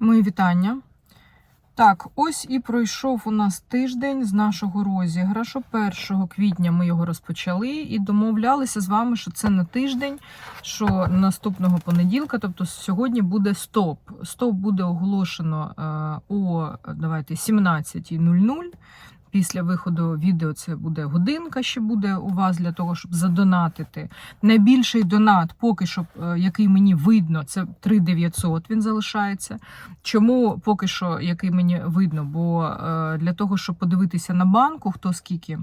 Мої вітання. Так, ось і пройшов у нас тиждень з нашого розіграшу. 1 квітня ми його розпочали і домовлялися з вами, що це на тиждень, що наступного понеділка, тобто сьогодні буде стоп. Стоп буде оголошено е, о давайте 17.00. Після виходу відео це буде годинка, ще буде у вас для того, щоб задонатити. Найбільший донат, поки що, е, який мені видно, це 3900 він залишається. Чому поки що, який мені видно? Бо е, для того, щоб подивитися на банку, хто скільки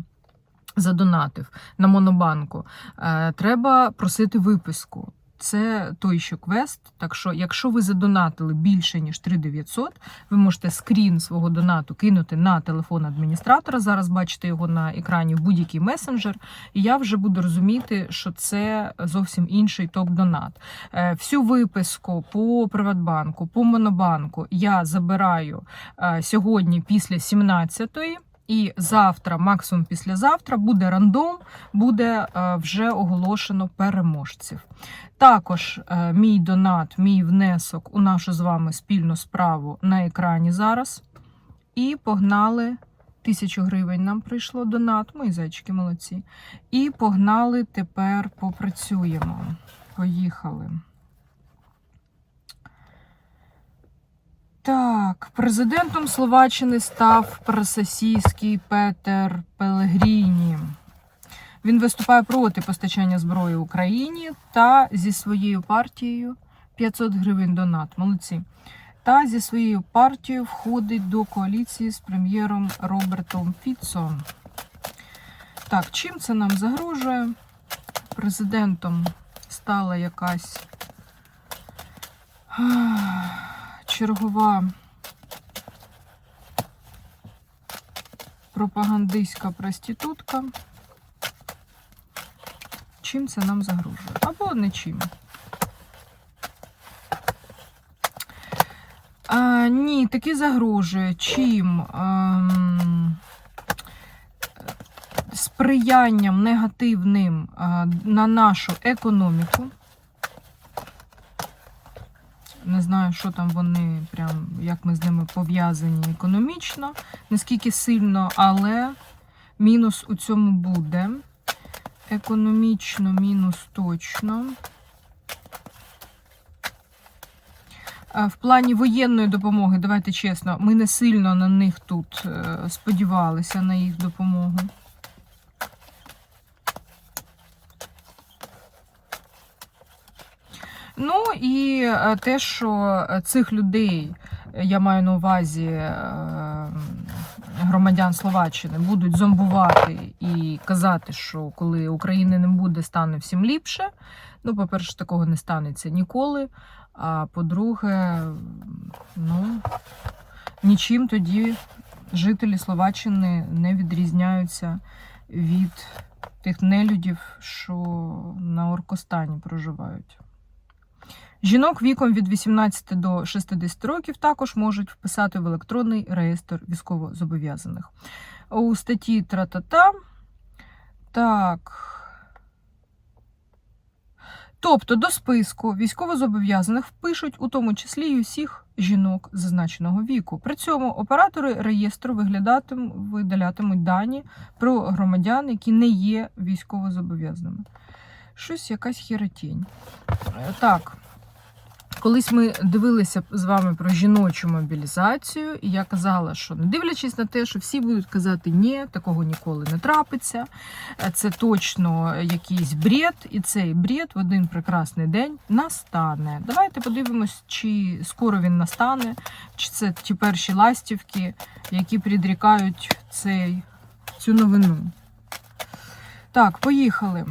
задонатив на монобанку, е, треба просити виписку. Це той, що квест. Так що, якщо ви задонатили більше ніж 3900, ви можете скрін свого донату кинути на телефон адміністратора. Зараз бачите його на екрані в будь-який месенджер, і я вже буду розуміти, що це зовсім інший топ-донат. Е, Всю виписку по Приватбанку, по Монобанку я забираю е, сьогодні після 17-ї. І завтра, максимум післязавтра, буде рандом, буде е, вже оголошено переможців. Також е, мій донат, мій внесок у нашу з вами спільну справу на екрані зараз. І погнали. Тисячу гривень нам прийшло донат. Мої зайчики молодці. І погнали тепер попрацюємо. Поїхали. Так, президентом Словаччини став прососійський Петер Пелегріні. Він виступає проти постачання зброї Україні та зі своєю партією 500 гривень донат. Молодці. Та зі своєю партією входить до коаліції з прем'єром Робертом Фіцом. Так, чим це нам загрожує? Президентом стала якась чергова пропагандистська проститутка. Чим це нам загрожує? Або не чим. А, ні, таки загрожує. Чим? Ем, сприянням негативним а, на нашу економіку. Не знаю, що там вони, прям як ми з ними пов'язані економічно, наскільки сильно, але мінус у цьому буде. Економічно мінус точно. В плані воєнної допомоги, давайте чесно, ми не сильно на них тут е, сподівалися на їх допомогу. Ну і е, те, що цих людей, е, я маю на увазі е, громадян Словаччини, будуть зомбувати і казати, що коли України не буде, стане всім ліпше. Ну, по-перше, такого не станеться ніколи. А по-друге, ну, нічим тоді жителі Словаччини не відрізняються від тих нелюдів, що на Оркостані проживають. Жінок віком від 18 до 60 років також можуть вписати в електронний реєстр військовозобов'язаних. У статті Тратата. Так. Тобто до списку військовозобов'язаних впишуть у тому числі й усіх жінок зазначеного віку. При цьому оператори реєстру виглядатим, видалятимуть дані про громадян, які не є військовозобов'язаними. Щось якась херотінь. Е, Так. Колись ми дивилися з вами про жіночу мобілізацію, і я казала, що не дивлячись на те, що всі будуть казати, ні, такого ніколи не трапиться. е, Це точно якийсь бред, і цей бред в один прекрасний день настане. Давайте подивимось, чи скоро він настане, чи це ті перші ластівки, які підрікають цей, цю новину. Так, поїхали.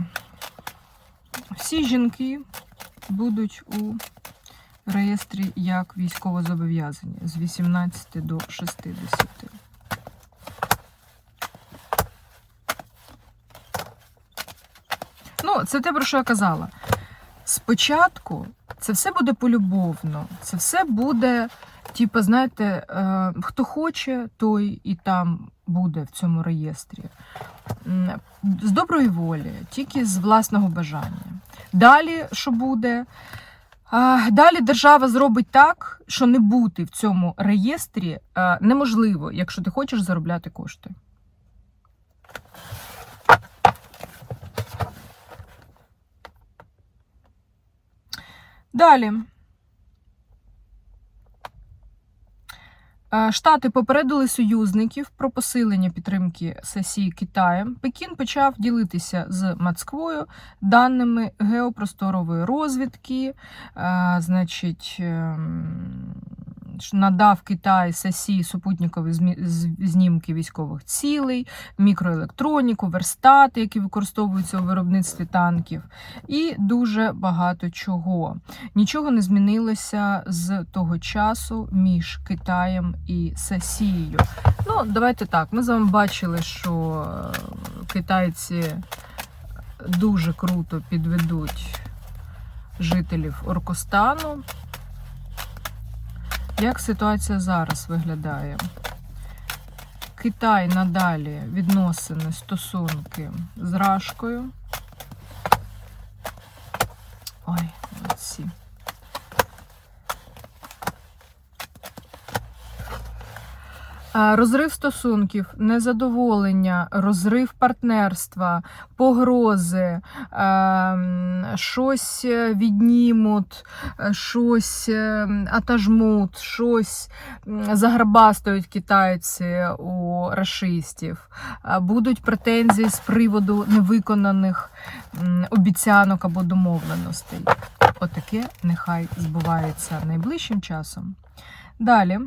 Всі жінки будуть у реєстрі як військовозобов'язані з 18 до 60. Ну, це те, про що я казала. Спочатку це все буде полюбовно, це все буде, типу, знаєте, е, хто хоче, той і там буде в цьому реєстрі. З доброї волі, тільки з власного бажання. Далі, що буде? Далі держава зробить так, що не бути в цьому реєстрі е, неможливо, якщо ти хочеш заробляти кошти. Далі. Штати попередили союзників про посилення підтримки сесії Китаєм. Пекін почав ділитися з Москвою даними геопросторової розвідки, е, значить, ем, надав Китай сесії супутникові знімки військових цілей, мікроелектроніку, верстати, які використовуються у виробництві танків, і дуже багато чого. Нічого не змінилося з того часу між Китаєм і Сесією. Ну, давайте так. Ми з вами бачили, що е, китайці дуже круто підведуть жителів Оркостану. Як ситуація зараз виглядає? Китай надалі відносини, стосунки з Рашкою. Ой, ці. Розрив стосунків, незадоволення, розрив партнерства, погрози, ем, щось е, віднімуть, е, щось е, атажмуть, щось м, загарбастують китайці у рашистів. А, Будуть претензії з приводу невиконаних обіцянок або домовленостей. Отаке нехай збувається найближчим часом. Далі.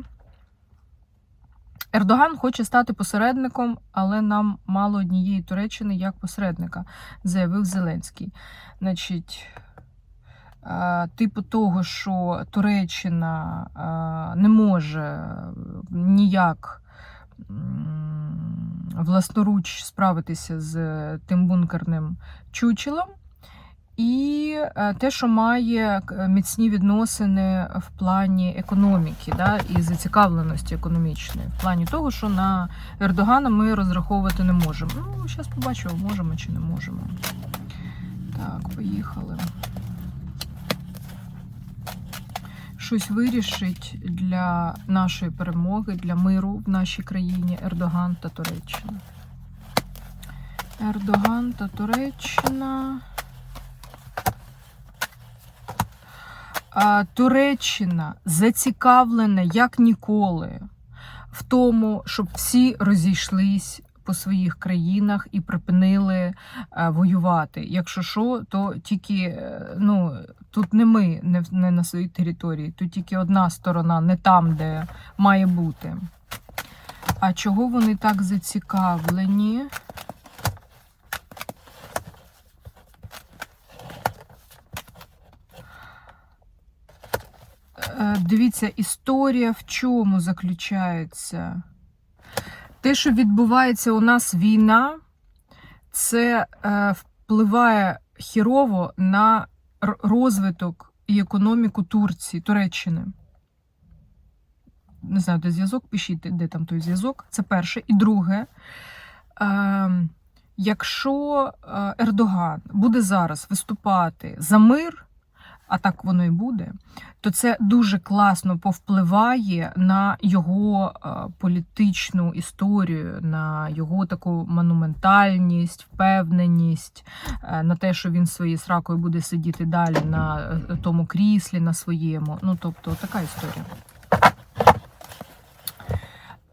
Ердоган хоче стати посередником, але нам мало однієї Туреччини як посередника, заявив Зеленський. Значить, е, типу того, що Туреччина е, не може ніяк власноруч справитися з тим бункерним чучелом. І е, те, що має міцні відносини в плані економіки, да, і зацікавленості економічної, в плані того, що на Ердогана ми розраховувати не можемо. Ну, зараз побачимо, можемо чи не можемо. Так, поїхали. Щось вирішить для нашої перемоги, для миру в нашій країні Ердоган та Туреччина. Ердоган та Туреччина. Туреччина зацікавлена як ніколи в тому, щоб всі розійшлись по своїх країнах і припинили е, воювати. Якщо що, то тільки е, ну тут не ми, не, не на своїй території, тут тільки одна сторона, не там, де має бути. А чого вони так зацікавлені? Дивіться, історія в чому заключається? Те, що відбувається у нас війна, це е, впливає хірово на розвиток і економіку Турції, Туреччини. Не знаю, де зв'язок, пишіть, де там той зв'язок. Це перше. І друге, е, якщо е, Ердоган буде зараз виступати за мир, а так воно і буде, то це дуже класно повпливає на його е, політичну історію, на його таку монументальність, впевненість, е, на те, що він своєю сракою буде сидіти далі на е, тому кріслі, на своєму. Ну, тобто, така історія.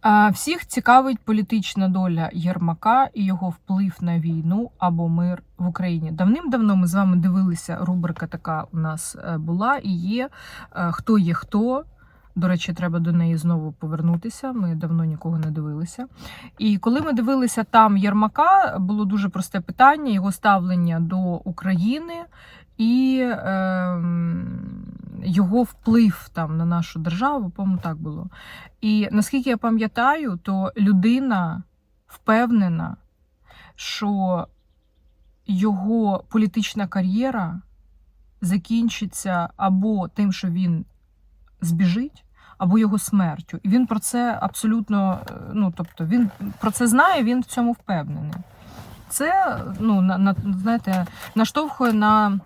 Е, Всіх цікавить політична доля Єрмака і його вплив на війну або мир в Україні. Давним-давно ми з вами дивилися. Рубрика така у нас е, була і є. е, Хто є хто. До речі, треба до неї знову повернутися. Ми давно нікого не дивилися. І коли ми дивилися там Єрмака, було дуже просте питання: його ставлення до України і ем, його вплив там на нашу державу, по-моєму, так було. І наскільки я пам'ятаю, то людина впевнена, що його політична кар'єра закінчиться або тим, що він збіжить, або його смертю. І він про це абсолютно, е, ну тобто, він про це знає, він в цьому впевнений. Це, ну, на, на, знаєте, наштовхує на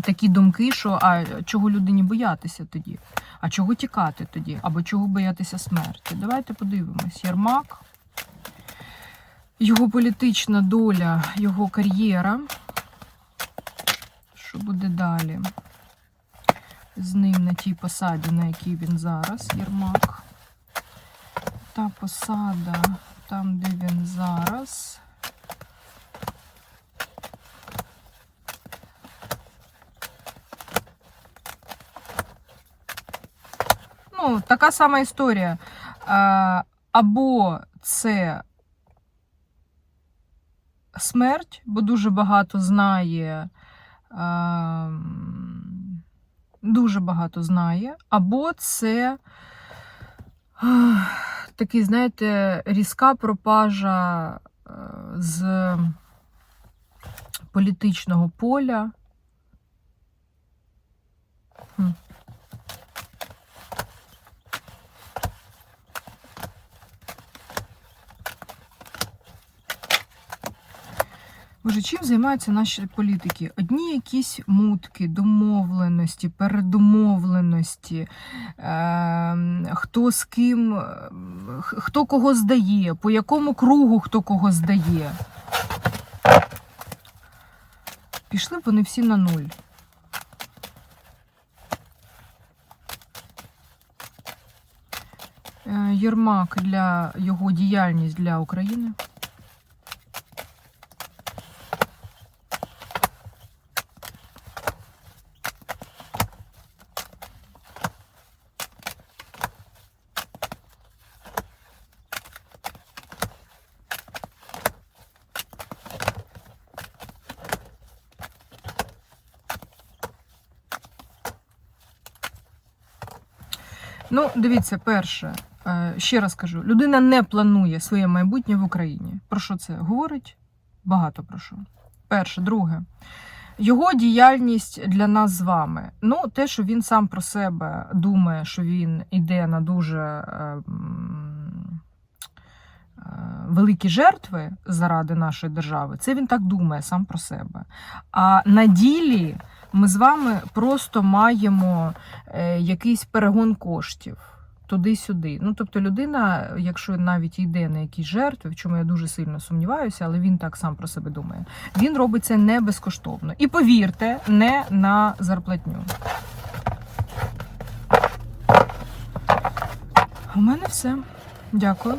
такі думки, що а чого людині боятися тоді? А чого тікати тоді? Або чого боятися смерті? Давайте подивимось. Єрмак, його політична доля, його кар'єра. Що буде далі? З ним на тій посаді, на якій він зараз, Єрмак. Та посада, там, де він зараз. Ну, така сама історія. А, або це смерть, бо дуже багато знає. А, дуже багато знає, або це такий, знаєте, різка пропажа е, з політичного поля. Боже, чим займаються наші політики? Одні якісь мутки, домовленості, передомовленості, е, хто з ким, е, хто кого здає, по якому кругу хто кого здає. Пішли б вони всі на нуль. Е, Єрмак для його діяльність для України. Ну, дивіться, перше, е, ще раз кажу, людина не планує своє майбутнє в Україні. Про що це говорить? Багато про що. Перше, друге. Його діяльність для нас з вами. Ну, те, що він сам про себе думає, що він іде на дуже е, е, великі жертви заради нашої держави, це він так думає сам про себе. А на ділі ми з вами просто маємо е, якийсь перегон коштів туди-сюди. Ну, тобто, людина, якщо навіть йде на якісь жертви, в чому я дуже сильно сумніваюся, але він так сам про себе думає. Він робить це не безкоштовно. І повірте, не на зарплатню. У мене все. Дякую.